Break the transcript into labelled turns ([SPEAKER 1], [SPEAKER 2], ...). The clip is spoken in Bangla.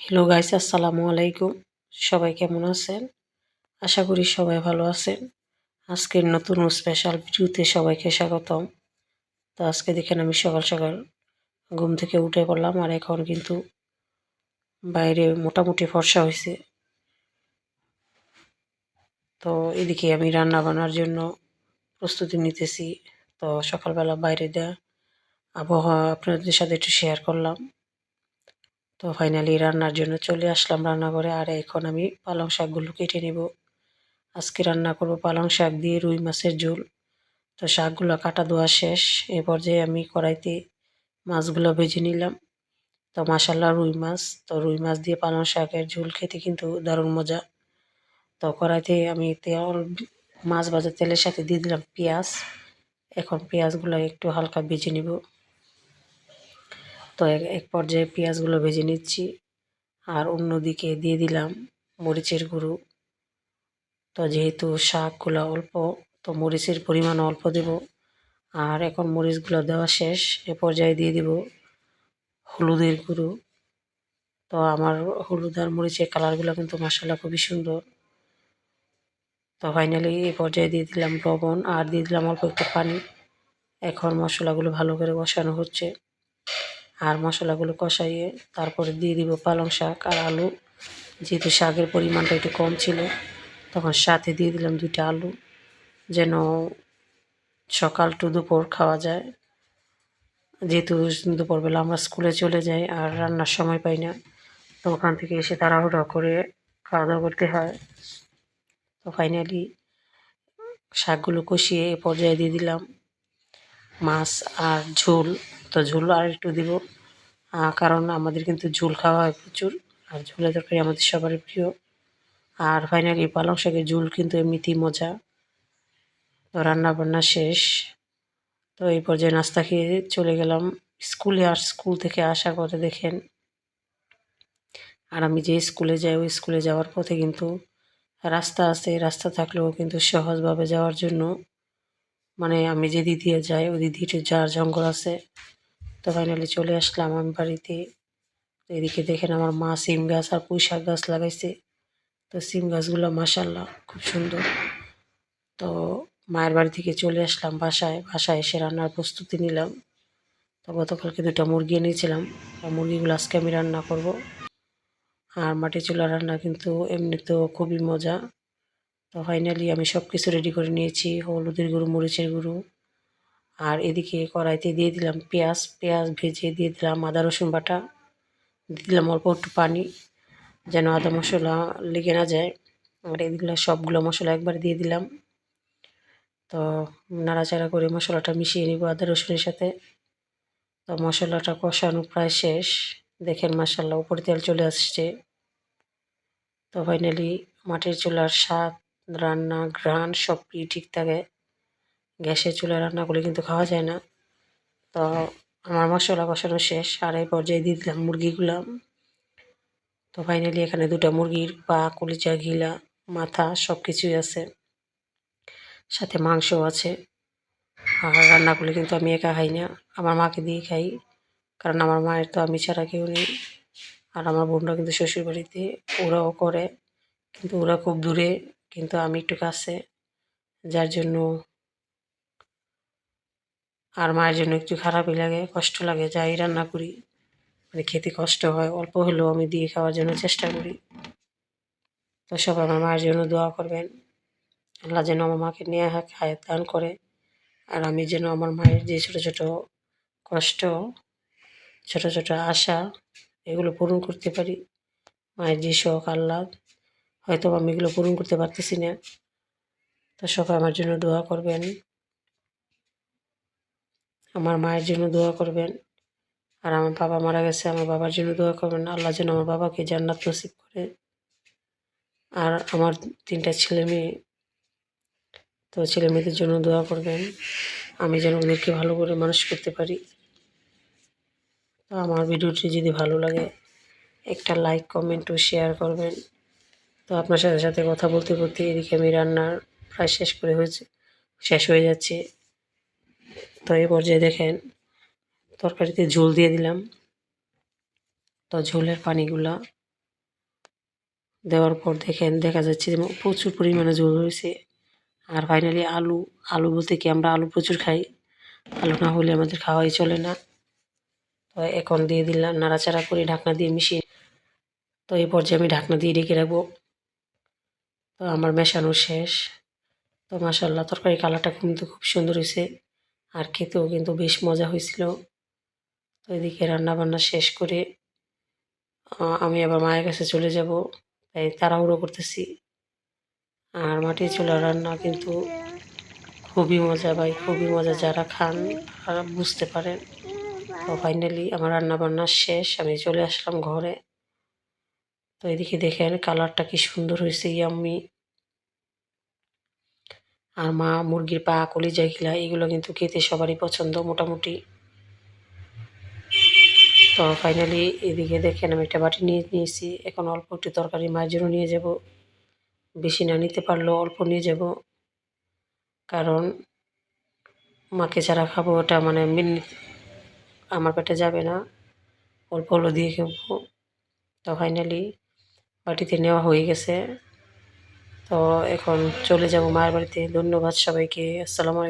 [SPEAKER 1] হ্যালো গাইস আসসালামু আলাইকুম। সবাই কেমন আছেন? আশা করি সবাই ভালো আছেন। আজকের নতুন স্পেশাল ভিডিওতে সবাইকে স্বাগতম। তো আজকে দেখেন আমি সকাল সকাল ঘুম থেকে উঠে পড়লাম আর এখন কিন্তু বাইরে মোটামুটি ফর্সা হয়েছে। তো এদিকে আমি রান্না বান্নার জন্য প্রস্তুতি নিতেছি। তো সকালবেলা বাইরে দেয়া আবহাওয়া আপনাদের সাথে একটু শেয়ার করলাম। তো ফাইনালি রান্নার জন্য চলে আসলাম রান্নাঘরে। আর এখন আমি পালং শাকগুলো কেটে নেব। আজকে রান্না করব পালং শাক দিয়ে রুই মাছের ঝোল। তো শাকগুলো কাটা দেওয়া শেষ। এ পর্যায়ে আমি কড়াইতে মাছগুলো ভেজে নিলাম। তো মাসাল্লা রুই মাছ। তো রুই মাছ দিয়ে পালং শাকের ঝোল খেতে কিন্তু দারুণ মজা। তো কড়াইতে আমি তেল, মাছ ভাজার তেলের সাথে দিয়ে দিলাম পেঁয়াজ। এখন পেঁয়াজগুলো একটু হালকা ভেজে নিব। তো এক পর্যায়ে পেঁয়াজগুলো ভেজে নিচ্ছি। আর অন্যদিকে দিয়ে দিলাম মরিচের গুঁড়ো। তো যেহেতু শাকগুলো অল্প, তো মরিচের পরিমাণ অল্প দেব। আর এখন মরিচগুলো দেওয়া শেষ, এ পর্যায়ে দিয়ে দিব হলুদের গুঁড়ো। তো আমার হলুদ আর মরিচের কালারগুলো কিন্তু মশলা খুবই সুন্দর। তো ফাইনালি এই পর্যায়ে দিয়ে দিলাম লবণ আর দিয়ে দিলাম অল্প একটু পানি। এখন মশলাগুলো ভালো করে বসানো হচ্ছে। আর মশলাগুলো কষাইয়ে তারপরে দিয়ে দিব পালং শাক আর আলু। যেহেতু শাকের পরিমাণটা একটু কম ছিল, তখন সাথে দিয়ে দিলাম দুইটা আলু। যেন সকাল টু দুপুর খাওয়া যায়। যেহেতু দুপুরবেলা আমরা স্কুলে চলে যাই আর রান্নার সময় পাই না, তো ওখান থেকে এসে তাড়াহুড়া করে খাওয়া দাওয়া করতে হয়। তো ফাইনালি শাকগুলো কষিয়ে এ পর্যায়ে দিয়ে দিলাম। মাছ আর ঝোল তো ঝোল, আর একটু দিব। কারণ আমাদের কিন্তু ঝোল খাওয়া হয় প্রচুর, আর ঝোলের তরকারি আমাদের সবারই প্রিয়। আর ফাইনালি পালং শাকের ঝোল কিন্তু এমনিতেই মজা। তো রান্না বান্না শেষ। তো এই পর্যায়ে নাস্তা খেয়ে চলে গেলাম স্কুলে, আর স্কুল থেকে আসা করে দেখেন, আর আমি যে স্কুলে যাই, ওই স্কুলে যাওয়ার পথে কিন্তু রাস্তা আছে, রাস্তা থাকলেও কিন্তু সহজভাবে যাওয়ার জন্য মানে আমি যে দিদি যাই, ওই দিদিটি যার জঙ্গল আছে তো ফাইনালি চলে আসলাম আমি বাড়িতে। তো এদিকে দেখেন আমার মা সিম গাছ আর পুঁই শাক গাছ লাগাইছে। তো সিম গাছগুলো মাসাল্লাহ খুব সুন্দর। তো মায়ের বাড়ি থেকে চলে আসলাম বাসায়। বাসায় এসে রান্নার প্রস্তুতি নিলাম। তো গতকালকে দুটো মুরগি এনেছিলাম। মুরগিগুলো আজকে আমি রান্না করব। আর মাটি চুলা রান্না কিন্তু এমনিতেও খুবই মজা। তো ফাইনালি আমি সব কিছু রেডি করে নিয়েছি। হলুদের গুঁড়ো, মরিচের গুঁড়ো। আর এদিকে কড়াইতে দিয়ে দিলাম পেঁয়াজ পেঁয়াজ ভেজে দিয়ে দিলাম আদা, রসুন বাটা। দিলাম অল্প একটু পানি, যেন আদা মশলা লেগে না যায়। আর এদিকে সবগুলো মশলা একবার দিয়ে দিলাম। তো নাড়াচাড়া করে মশলাটা মিশিয়ে নিব আদা, রসুনের সাথে। তো মশলাটা কষানো প্রায় শেষ। দেখেন মাসাল্লাহ উপরে তেল চলে আসছে। তো ফাইনালি মাটির চুলার স্বাদ, রান্না, ঘ্রাণ সব ঠিক থাকে। গ্যাসের চুলায় রান্না কিন্তু খাওয়া যায় না। তো আমার মশলা কষানো শেষ, আর এই পর্যায়ে দিয়ে দিলাম মুরগিগুলো। তো ফাইনালি এখানে দুটা মুরগির পা কলিচা ঘিলা, মাথা সব কিছুই আছে। সাথে মাংসও আছে। আর রান্না করলে কিন্তু আমি একা খাই না, আমার মাকে দিয়ে খাই। কারণ আমার মায়ের তো আমি ছাড়া কেউ নেই। আর আমার বোনরা কিন্তু শ্বশুর বাড়িতে ওরাও করে। কিন্তু ওরা খুব দূরে, কিন্তু আমি একটু কাছে। যার জন্য আর মায়ের জন্য একটু খারাপই লাগে, কষ্ট লাগে, যাই রান্না করি। মানে খেতে কষ্ট হয়, অল্প হলেও আমি দিয়ে খাওয়ার জন্য চেষ্টা করি। তো সবাই আমার মায়ের জন্য দোয়া করবেন। আল্লাহ যেন আমার মাকে নিয়ে খায় দান করে। আর আমি যেন আমার মায়ের যে ছোটো ছোটো কষ্ট, ছোট ছোট আশা, এগুলো পূরণ করতে পারি। মায়ের যে শখ আল্লাহ হয়তো আমি এগুলো পূরণ করতে পারতেছি না। তো সবাই আমার জন্য দোয়া করবেন। আমার মায়ের জন্য দোয়া করবেন। আর আমার বাবা মারা গেছে, আমার বাবার জন্য দোয়া করবেন। আল্লাহ যেন আমার বাবাকে জান্নাত নসিব করে। আর আমার তিনটা ছেলে মেয়ে, তো ছেলে মেয়েদের জন্য দোয়া করবেন। আমি যেন ওদেরকে ভালো করে মানুষ করতে পারি। তো আমার ভিডিওটি যদি ভালো লাগে, একটা লাইক, কমেন্ট ও শেয়ার করবেন। তো আপনার সাথে সাথে কথা বলতে বলতে এদিকে আমি রান্নার প্রায় শেষ করে হয়েছে, শেষ হয়ে যাচ্ছে। তো এই পর্যায়ে দেখেন, তরকারিতে ঝোল দিয়ে দিলাম। তো ঝোলের পানিগুলা দেওয়ার পর দেখেন, দেখা যাচ্ছে যে প্রচুর পরিমাণে ঝোল হয়েছে। আর ফাইনালি আলু আলু বলতে কি, আমরা আলু প্রচুর খাই। আলু না হলে আমাদের খাওয়াই চলে না। তো এখন দিয়ে দিলাম, নাড়াচাড়া করে ঢাকনা দিয়ে মিশিয়ে। তো এই পর্যায়ে আমি ঢাকনা দিয়ে রেখে রাখব। তো আমার মেশানো শেষ। তো মাসাল্লাহ তরকারি কালারটা কিন্তু খুব সুন্দর হয়েছে। আর খেতেও কিন্তু বেশ মজা হয়েছিল। তো এদিকে রান্নাবান্না শেষ করে আমি আবার মায়ের কাছে চলে যাব, তাই তাড়াহুড়ো করতেছি। আর মাটির চুলার রান্না কিন্তু খুবই মজা ভাই, খুবই মজা। যারা খান তারা বুঝতে পারেন। তো ফাইনালি আমার রান্না বান্না শেষ, আমি চলে আসলাম ঘরে। তো এদিকে দেখেন কালারটা কি সুন্দর হয়েছে ইয়াম্মি আর মা, মুরগির পা, কলিজা গিলা, এগুলো কিন্তু খেতে সবারই পছন্দ মোটামুটি। তো ফাইনালি এদিকে দেখেন আমি একটা বাটি নিয়ে নিয়েছি। এখন অল্প একটু তরকারি মায়ের জন্য নিয়ে যাব। বেশি না নিতে পারলেও অল্প নিয়ে যাব। কারণ মাকে যারা খাব ওটা মানে মিন- আমার পেটে যাবে না। অল্প অল্প দিয়ে খেবো। তো ফাইনালি বাটিতে নেওয়া হয়ে গেছে। তো এখন চলে যাব মায়ের বাড়িতে। ধন্যবাদ সবাইকে। আসসালামু আলাইকুম।